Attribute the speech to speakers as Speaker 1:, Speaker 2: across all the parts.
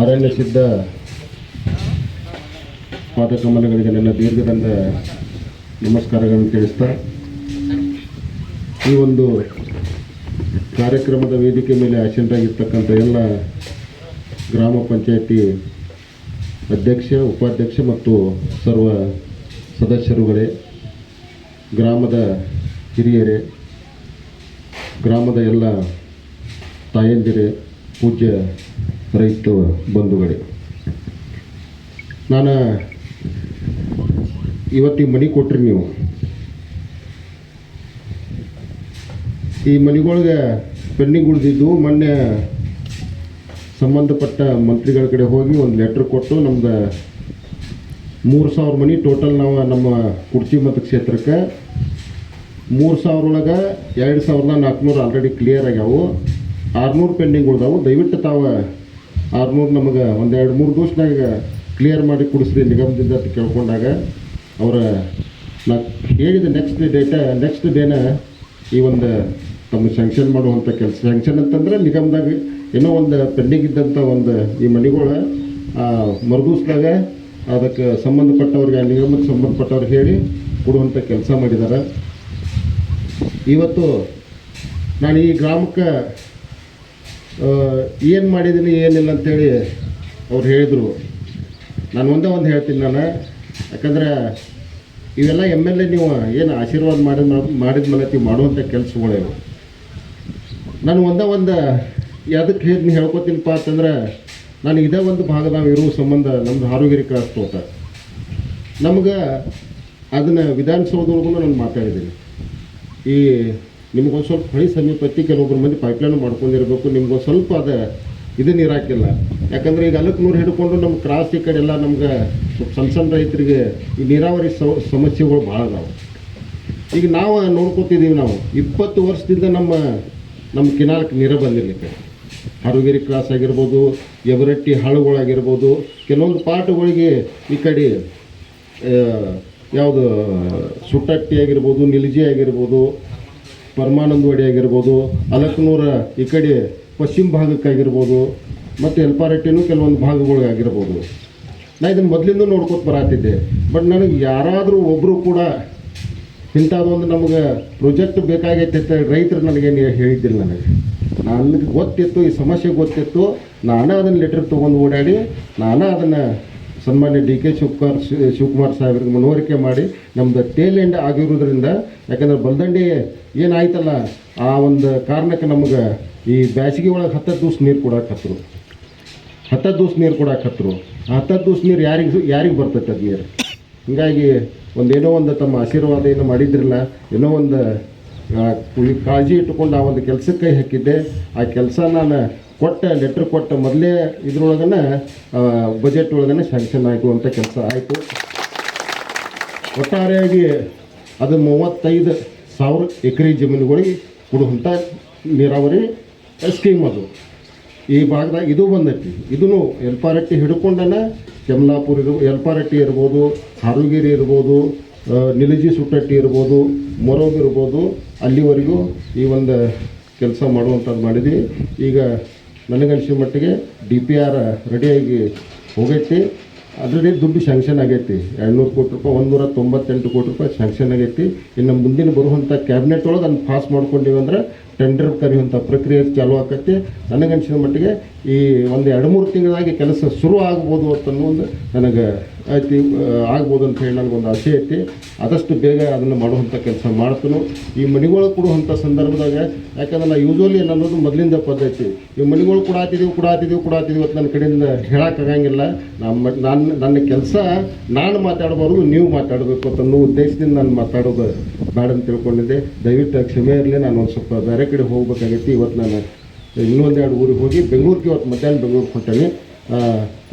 Speaker 1: ಅರಣ್ಯ ಸಿದ್ಧ ಪಾದಕಮಲಗಳಿಗೆ ನನ್ನ ದೀರ್ಘದಂಡ ನಮಸ್ಕಾರಗಳನ್ನು ತಿಳಿಸ್ತಾ, ಈ ಒಂದು ಕಾರ್ಯಕ್ರಮದ ವೇದಿಕೆ ಮೇಲೆ ಆಸೀನರಾಗಿರ್ತಕ್ಕಂಥ ಎಲ್ಲ ಗ್ರಾಮ ಪಂಚಾಯಿತಿ ಅಧ್ಯಕ್ಷ, ಉಪಾಧ್ಯಕ್ಷ ಮತ್ತು ಸರ್ವ ಸದಸ್ಯರುಗಳೇ, ಗ್ರಾಮದ ಹಿರಿಯರೇ, ಗ್ರಾಮದ ಎಲ್ಲ ತಾಯಂದಿರೇ, ಪೂಜ್ಯ ರೈತ ಬಂಧುಗಳೇ. ನಾನು ಇವತ್ತಿಗೆ ಮನೆ ಕೊಟ್ರಿ ನೀವು. ಈ ಮನೆಗಳಿಗೆ ಪೆಂಡಿಂಗ್ ಉಳಿದಿದ್ದು ಮೊನ್ನೆ ಸಂಬಂಧಪಟ್ಟ ಮಂತ್ರಿಗಳ ಕಡೆ ಹೋಗಿ ಒಂದು ಲೆಟ್ರ್ ಕೊಟ್ಟು ನಮ್ದು ಮೂರು ಸಾವಿರ ಮನೆ ಟೋಟಲ್ ನಾವು ನಮ್ಮ ಕುರ್ಚಿ ಮತಕ್ಷೇತ್ರಕ್ಕೆ ಮೂರು ಸಾವಿರ ಒಳಗೆ ಎರಡು ಸಾವಿರದ ನಾಲ್ಕುನೂರು ಆಲ್ರೆಡಿ ಕ್ಲಿಯರ್ ಆಗ್ಯಾವು. ಆರುನೂರು ಪೆಂಡಿಂಗ್ ಉಳ್ದಾವು. ದಯವಿಟ್ಟು ತಾವು ಆರುನೂರು ನಮಗೆ ಒಂದೆರಡು ಮೂರು ದಿವಸನಾಗ ಕ್ಲಿಯರ್ ಮಾಡಿ ಕೊಡಿಸ್ರಿ ನಿಗಮದಿಂದ ಅಂತ ಕೇಳ್ಕೊಂಡಾಗ ಅವರ ನಾ ಹೇಳಿದ ನೆಕ್ಸ್ಟ್ ಡೇಟ ನೆಕ್ಸ್ಟ್ ಡೇನ ಈ ಒಂದು ತಮ್ಮ ಸ್ಯಾಂಕ್ಷನ್ ಮಾಡುವಂಥ ಕೆಲಸ. ಸ್ಯಾಂಕ್ಷನ್ ಅಂತಂದ್ರೆ ನಿಗಮದಾಗ ಏನೋ ಒಂದು ಪೆಂಡಿಂಗ್ ಇದ್ದಂಥ ಒಂದು ಈ ಮನೆಗಳ ಮರುದಿವ್ಸದಾಗ ಅದಕ್ಕೆ ಸಂಬಂಧಪಟ್ಟವ್ರಿಗೆ, ಆ ನಿಗಮಕ್ಕೆ ಸಂಬಂಧಪಟ್ಟವ್ರಿಗೆ ಹೇಳಿ ಕೊಡುವಂಥ ಕೆಲಸ ಮಾಡಿದ್ದಾರೆ ಇವತ್ತು ನಾನು ಈ ಗ್ರಾಮಕ್ಕೆ ಏನು ಮಾಡಿದ್ದೀನಿ ಏನಿಲ್ಲ ಅಂತೇಳಿ ಅವ್ರು ಹೇಳಿದರು. ನಾನು ಒಂದೇ ಒಂದು ಹೇಳ್ತೀನಿ ನಾನು. ಯಾಕಂದ್ರೆ ಇವೆಲ್ಲ ಎಂ ಎಲ್ ಎ ನೀವು ಏನು ಆಶೀರ್ವಾದ ಮಾಡಿದ ಮಾಡಿದ ಮೇಲೆ ನೀವು ಮಾಡುವಂಥ ಕೆಲಸಗಳು ಇವು. ನಾನು ಒಂದೇ ಒಂದು ಯಾವುದಕ್ಕೆ ಹೇಳಿ ಹೇಳ್ಕೊತೀನಪ್ಪ ಅಂತಂದ್ರೆ ನಾನು ಇದೇ ಒಂದು ಭಾಗ ನಾವು ಇರುವ ಸಂಬಂಧ ನಮ್ಮದು ಆರೋಗ್ಯರಿ ಕ್ರಾಸ್ ನಮ್ಗೆ ಅದನ್ನು ವಿಧಾನಸೌಧದೊಳಗೂ ನಾನು ಮಾತಾಡಿದ್ದೀನಿ. ಈ ನಿಮ್ಗೊಂದು ಸ್ವಲ್ಪ ಹೊಳಿ ಸಮೀಪತ್ತಿ ಕೆಲವೊಬ್ಬರು ಮಂದಿ ಪೈಪ್ಲೈನ್ ಮಾಡ್ಕೊಂಡಿರಬೇಕು ನಿಮ್ಗೊಂದು ಸ್ವಲ್ಪ ಅದು ನೀರು ಹಾಕಿಲ್ಲ. ಯಾಕಂದ್ರೆ ಈಗ ಅಲ್ಲಕ್ಕೆ ನೂರು ಹಿಡ್ಕೊಂಡು ನಮ್ಮ ಕ್ರಾಸ್ ಈ ಕಡೆ ಎಲ್ಲ ನಮ್ಗೆ ಸ್ವಲ್ಪ ಸಣ್ಣ ಸಣ್ಣ ರೈತರಿಗೆ ಈ ನೀರಾವರಿ ಸಮಸ್ಯೆಗಳು ಭಾಳ ಅದಾವೆ. ಈಗ ನಾವು ನೋಡ್ಕೊತಿದ್ದೀವಿ ನಾವು, ಇಪ್ಪತ್ತು ವರ್ಷದಿಂದ ನಮ್ಮ ನಮ್ಮ ಕಿನಾಲಕ್ಕೆ ನೀರ ಬಂದಿಲ್ಲ ಹರುಗಿರಿ ಕ್ರಾಸ್ ಆಗಿರ್ಬೋದು, ಎವರಟ್ಟಿ ಹಾಳುಗಳಾಗಿರ್ಬೋದು, ಕೆಲವೊಂದು ಪಾಠಗಳಿಗೆ ಈ ಕಡೆ ಯಾವುದು, ಸುಟ್ಟಟ್ಟಿ ಆಗಿರ್ಬೋದು, ನಿಲ್ಜಿ ಆಗಿರ್ಬೋದು ಪರಮಾನಂದವಾಡಿ ಆಗಿರ್ಬೋದು, ಅಲಕ್ನೂರ ಈ ಕಡೆ ಪಶ್ಚಿಮ ಭಾಗಕ್ಕಾಗಿರ್ಬೋದು ಮತ್ತು ಎಲ್ಪಾರೆಟ್ಟಿನೂ ಕೆಲವೊಂದು ಭಾಗಗಳಿಗಾಗಿರ್ಬೋದು ನಾ ಇದನ್ನು ಮೊದಲಿಂದ ನೋಡ್ಕೊತ ಬರತ್ತಿದ್ದೆ ಬಟ್ ನನಗೆ ಯಾರಾದರೂ ಒಬ್ಬರು ಕೂಡ ಇಂಥದ್ದೊಂದು ನಮಗೆ ಪ್ರೊಜೆಕ್ಟ್ ಬೇಕಾಗೈತೆ ಅಂತ ರೈತರು ನನಗೇನು ಹೇಳಿದ್ದಿಲ್ಲ ನನಗೆ. ನನಗೆ ಗೊತ್ತಿತ್ತು, ಈ ಸಮಸ್ಯೆ ಗೊತ್ತಿತ್ತು. ನಾನೇ ಅದನ್ನು ಲೆಟ್ರ್ ತೊಗೊಂಡು ಓಡಾಡಿ, ನಾನೇ ಅದನ್ನು ಸನ್ಮಾನ್ಯ ಡಿ ಕೆ ಶಿವಕುಮಾರ್ ಶಿವಕುಮಾರ್ ಸಾಹೇಬ್ರಿಗೆ ಮನವರಿಕೆ ಮಾಡಿ ನಮ್ಮದು ಟೇಲ್ ಎಂಡ್ ಆಗಿರೋದ್ರಿಂದ ಯಾಕಂದ್ರೆ ಬಲ್ದಂಡಿ ಏನಾಯ್ತಲ್ಲ, ಆ ಒಂದು ಕಾರಣಕ್ಕೆ ನಮಗೆ ಈ ಬ್ಯಾಸಿಗೆ ಒಳಗೆ ಹತ್ತತ್ತು ದಿವ್ಸ ನೀರು ಕೊಡಾಕತ್ರು ಹತ್ತತ್ತು ದಿವ್ಸ ನೀರು ಕೊಡಾಕತ್ರು ಹತ್ತರು ಹತ್ತತ್ತು ದಿವ್ಸ ನೀರು ಯಾರಿಗೆ ಯಾರಿಗೆ ಬರ್ತೈತೆ ಅದು ನೀರು? ಹೀಗಾಗಿ ಒಂದೇನೋ ಒಂದು ತಮ್ಮ ಆಶೀರ್ವಾದ ಏನು ಮಾಡಿದ್ರಲ್ಲ, ಏನೋ ಒಂದು ಕಾಳಜಿ ಇಟ್ಟುಕೊಂಡು ಆ ಒಂದು ಕೆಲಸಕ್ಕೆ ಕೈ ಹಾಕಿದ್ದೆ. ಆ ಕೆಲಸ ನಾನು ಕೊಟ್ಟ ಲೆಟ್ರ್ ಕೊಟ್ಟ ಮೊದಲೇ ಇದ್ರೊಳಗನೆ ಬಜೆಟ್ ಒಳಗನೆ ಸ್ಯಾಂಕ್ಷನ್ ಅಂತ ಕೆಲಸ ಆಯಿತು. ಒಟ್ಟಾರೆಯಾಗಿ ಅದು ಮೂವತ್ತೈದು ಸಾವಿರ ಎಕರೆ ಜಮೀನುಗಳಿಗೆ ಕೊಡುವಂಥ ನೀರಾವರಿ ಸ್ಕೀಮ್ ಅದು. ಈ ಭಾಗದಾಗ ಇದು ಬಂದೈತಿ. ಇದೂ ಎಲ್ಪಾರಟ್ಟಿ ಹಿಡ್ಕೊಂಡನ ಕೆಮ್ಲಾಪುರ ಇರ್ಬೋ, ಎಲ್ಪಾರಟ್ಟಿ ಇರ್ಬೋದು ಹಾರುಗಿರಿ ಇರ್ಬೋದು ನಿಲಜಿ ಸುಟ್ಟಟ್ಟಿ ಇರ್ಬೋದು ಮೊರೋಗಿರ್ಬೋದು ಅಲ್ಲಿವರೆಗೂ ಈ ಒಂದು ಕೆಲಸ ಮಾಡುವಂಥದ್ದು ಮಾಡಿದ್ವಿ. ಈಗ ನನಗನ್ಸಿದ ಮಟ್ಟಿಗೆ ಡಿ ಪಿ ಆರ್ ರೆಡಿಯಾಗಿ ಹೋಗೈತಿ. ಅದರಲ್ಲಿ ದುಡ್ಡು ಸ್ಯಾಂಕ್ಷನ್ ಆಗೈತಿ. ಎರಡುನೂರು ಕೋಟಿ ರೂಪಾಯಿ ಒಂದೂರ ತೊಂಬತ್ತೆಂಟು ಕೋಟಿ ರೂಪಾಯಿ ಸ್ಯಾಂಕ್ಷನ್ ಆಗೈತಿ. ಇನ್ನು ಮುಂದಿನ ಬರುವಂಥ ಕ್ಯಾಬಿನೆಟ್ ಒಳಗೆ ಅದನ್ನು ಪಾಸ್ ಮಾಡ್ಕೊಂಡೀವಿ ಅಂದ್ರೆ ಟೆಂಡರ್ ಕರೆಯುವಂಥ ಪ್ರಕ್ರಿಯೆ ಚಾಲು ಆಗತ್ತೆ ನನಗನ್ಸಿದ ಮಟ್ಟಿಗೆ ಈ ಒಂದು ಎರಡು ಮೂರು ತಿಂಗಳಾಗಿ ಕೆಲಸ ಶುರು ಆಗ್ಬೋದು ಅಂತ ಒಂದು ನನಗೆ ಐತಿ ಆಗ್ಬೋದು ಅಂತ ಹೇಳಿ ನನಗೊಂದು ಆಸೆ ಐತಿ. ಆದಷ್ಟು ಬೇಗ ಅದನ್ನು ಮಾಡುವಂಥ ಕೆಲಸ ಮಾಡ್ತನು. ಈ ಮನೆಗಳು ಕೊಡುವಂಥ ಸಂದರ್ಭದಾಗ, ಯಾಕಂದ್ರೆ ನಾ ಯೂಶ್ವಲಿ ಅನ್ನೋದು ಮೊದಲಿಂದ ಪದ್ಧತಿ. ಈ ಮನೆಗಳು ಕೊಡಾತಿದ್ದೀವಿ ಕೊಡಾತಿದ್ದೀವಿ ಕೊಡಾತಿದ್ದೀವಿ ಅಂತ ನನ್ನ ಕಡೆಯಿಂದ ಹೇಳೋಕ್ಕಾಗಂಗಿಲ್ಲ ನಮ್ಮ ನಾನು, ನನ್ನ ಕೆಲಸ ನಾನು ಮಾತಾಡಬಾರ್ದು, ನೀವು ಮಾತಾಡಬೇಕು ಅಂತ ಅನ್ನೋ ಉದ್ದೇಶದಿಂದ ನಾನು ಮಾತಾಡೋದು ಬೇಡ ಅಂತ ತಿಳ್ಕೊಂಡಿದ್ದೆ. ದಯವಿಟ್ಟು ಕ್ಷಮೆ ಇರಲಿ, ನಾನು ಒಂದು ಸ್ವಲ್ಪ ಬೇರೆ ಕಡೆ ಹೋಗ್ಬೇಕಾಗೈತಿ ಇವತ್ತು ನಾನು ಇನ್ನೊಂದೆರಡು ಊರಿಗೆ ಹೋಗಿ ಬೆಂಗಳೂರಿಗೆ ಇವತ್ತು ಮಧ್ಯಾಹ್ನ ಬೆಂಗಳೂರಿಗೆ ಹೊಂಟೇನೆ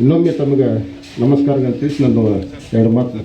Speaker 1: ಇನ್ನೊಮ್ಮೆ ತಮಗೆ ನಮಸ್ಕಾರಗಳು ತಿಳಿಸಿ ನಾನು ಎರಡು ಮಾತು.